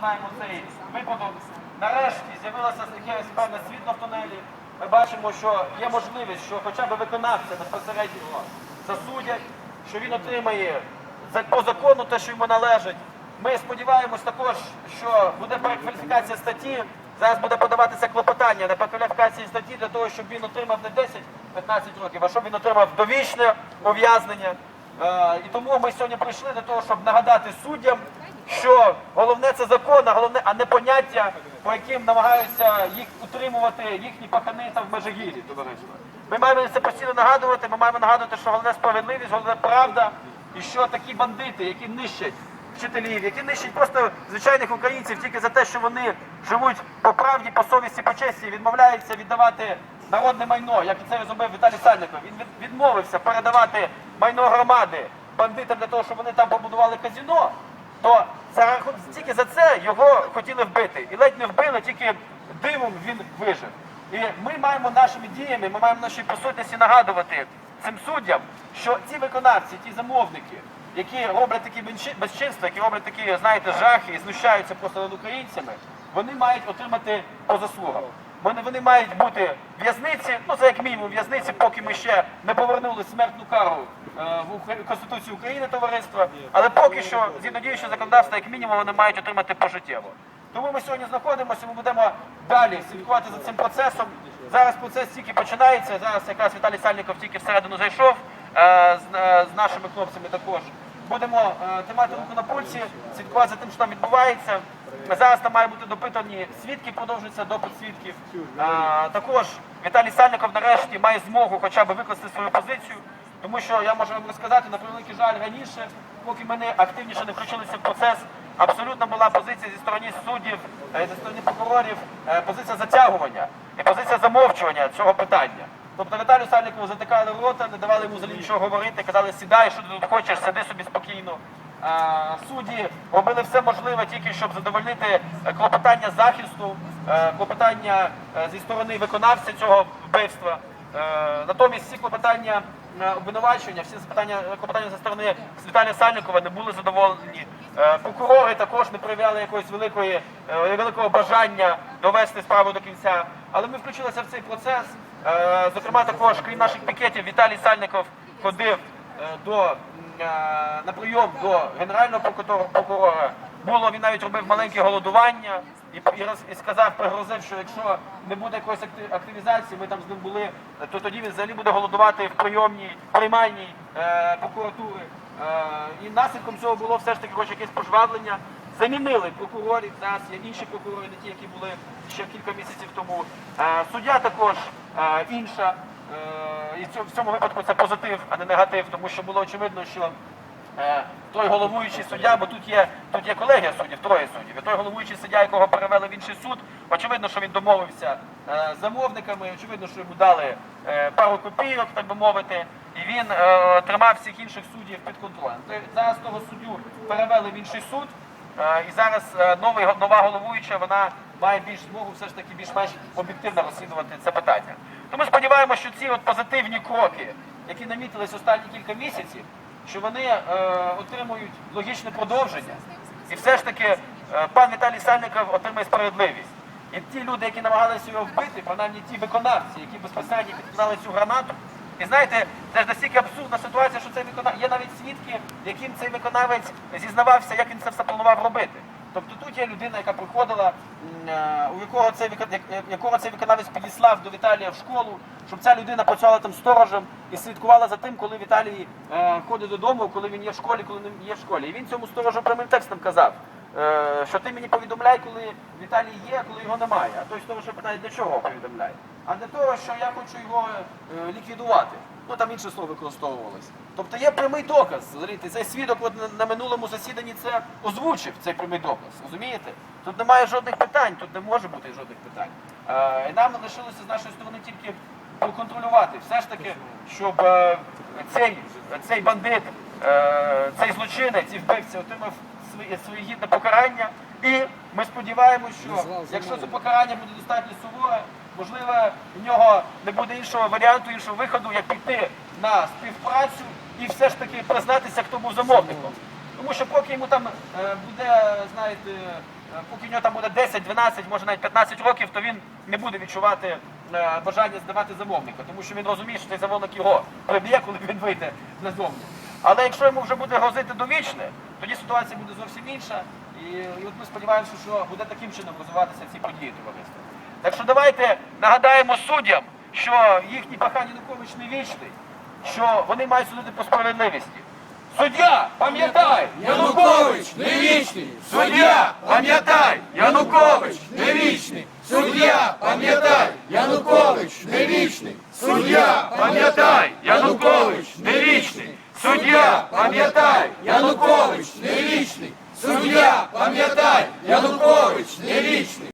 знаємо цей випадок. Нарешті з'явилося таке певне світло в тунелі. Ми бачимо, що є можливість, що хоча б виконавця безпосередньо засудять, що він отримає по закону те, що йому належить. Ми сподіваємось також, що буде перекваліфікація статті. Зараз буде подаватися клопотання на перекваліфікації статті для того, щоб він отримав не 10-15 років, а щоб він отримав довічне ув'язнення. Е, І тому ми сьогодні прийшли для того, щоб нагадати суддям, що головне це закон, а головне, а не поняття, по яким намагаються їх утримувати їхні пахани там в Межигір'ї, товариство. Ми маємо це постійно нагадувати. Ми маємо нагадувати, що головне справедливість, головне правда, і що такі бандити, які нищать вчителів, які нищать просто звичайних українців тільки за те, що вони живуть по правді, по совісті, по честі, відмовляються віддавати народне майно, як це зробив Віталій Сальников. Він відмовився передавати майно громади бандитам для того, щоб вони там побудували казіно. То рахунок- тільки за це його хотіли вбити. І ледь не вбили, тільки дивом він вижив. І ми маємо нашими діями, ми маємо нашій присутності нагадувати цим суддям, що ці виконавці, ті замовники, які роблять такі безчи- безчинства, які роблять такі, знаєте, жахи і знущаються просто над українцями, вони мають отримати по заслугам. Вони, мають бути в'язниці, ну це як мінімум в'язниці, поки ми ще не повернули смертну кару е, в Укра- Конституцію України товариства. Але поки що, згідно діючого законодавства, як мінімум, вони мають отримати пожиттєво. Тому ми сьогодні знаходимося, ми будемо далі слідкувати за цим процесом. Зараз процес тільки починається. Зараз якраз Віталій Сальников тільки всередину зайшов е, з, е, з нашими хлопцями також. Будемо тримати руку на пульсі, слідкувати за тим, що там відбувається. Зараз там мають бути допитані свідки, продовжується допит свідків. Е, також Віталій Сальников нарешті має змогу хоча б викласти свою позицію. Тому що я можу вам розказати, на превеликий жаль, раніше, поки ми не активніше не включилися в процес, абсолютно була позиція зі сторони суддів, е, зі сторони прокурорів, е, позиція затягування і позиція замовчування цього питання. Тобто Віталію Сальникову затикали рота, не давали йому взагалі нічого говорити, казали, сідай, що ти тут хочеш, сиди собі спокійно. Судді робили все можливе тільки, щоб задовольнити е, клопотання захисту, е, клопотання е, зі сторони виконавця цього вбивства. Натомість всі клопотання обвинувачення, всі запитання, клопотання зі сторони Віталія Сальникова не були задоволені. Прокурори також не проявляли якоїсь великої, великого бажання довести справу до кінця. Але ми включилися в цей процес. Зокрема, також, крім наших пікетів, Віталій Сальников ходив до, на прийом до генерального прокурора-. Було, він навіть робив маленьке голодування і, і, роз- і сказав, пригрозив, що якщо не буде якоїсь акти- активізації, ми там з ним були, е, то тоді він взагалі буде голодувати в прийомній, приймальній е, прокуратури. Е, і наслідком цього було все ж таки хоч якесь пожвавлення. Замінили прокурорів, зараз є інші прокурори, не ті, які були ще кілька місяців тому. Е, суддя також е, інша. Е, і в цьому- випадку це позитив, а не негатив, тому що було очевидно, що е, той головуючий суддя, бо тут є, тут є колегія суддів, троє суддів, і той головуючий суддя, якого перевели в інший суд, очевидно, що він домовився е, з замовниками, очевидно, що йому дали пару копійок, так би мовити, і він тримав всіх інших суддів під контролем. Зараз того суддю перевели в інший суд, і зараз новий, нова головуюча, вона має більш змогу все ж таки більш-менш об'єктивно розслідувати це питання. Тому сподіваємося, що ці от позитивні кроки, які намітились останні кілька місяців, що вони е, отримують логічне продовження. І все ж таки е, пан Віталій Сальников отримає справедливість. І ті люди, які намагалися його вбити, принаймні ті виконавці, які безпосередньо підкидали цю гранату. І знаєте, це ж настільки абсурдна ситуація, що цей виконав... є навіть свідки, яким цей виконавець зізнавався, як він це все планував робити. Тобто тут є людина, яка приходила, е, у якого цей якого цей виконавець підіслав до Віталія в школу, щоб ця людина працювала там сторожем і слідкувала за тим, коли Віталій е, ходить додому, коли він є в школі, коли не є в школі. І він цьому сторожу прямим текстом казав, е, що ти мені повідомляй, коли Віталій є, коли його немає. А той сторож питає, для чого повідомляє? А для того, що я хочу його е, ліквідувати. Ну там інше слово використовувалось. Тобто є прямий доказ. Цей свідок от на, минулому засіданні це озвучив, цей прямий доказ. Розумієте? Тут немає жодних питань, тут не може бути жодних питань. Е, і нам лишилося з нашої сторони тільки проконтролювати. Все ж таки, щоб е, цей, цей бандит, е, цей злочинець, цей вбивця отримав своє, своє гідне покарання. І ми сподіваємося, що якщо це покарання буде достатньо суворе, можливо, в нього не буде іншого варіанту, іншого виходу, як піти на співпрацю і все ж таки признатися, хто був замовником. Тому що поки йому там е, буде, знаєте, поки в нього там буде 10, 12, може навіть 15 років, то він не буде відчувати е, бажання здавати замовника, тому що він розуміє, що цей замовник його приб'є, коли він вийде назовні. Але якщо йому вже буде грозити довічне, тоді ситуація буде зовсім інша. І, і от ми сподіваємося, що буде таким чином розвиватися ці події товариства. Так що давайте нагадаємо суддям, що їхній пахан Янукович не вічний, що вони мають судити по справедливості. Суддя, пам'ятай, Янукович не вічний! Суддя, пам'ятай, Янукович не вічний! Суддя, пам'ятай! Янукович не вічний! Суддя, пам'ятай, Янукович не вічний. Суддя, пам'ятай, Янукович не вічний! Суддя, пам'ятай! Янукович не вічний!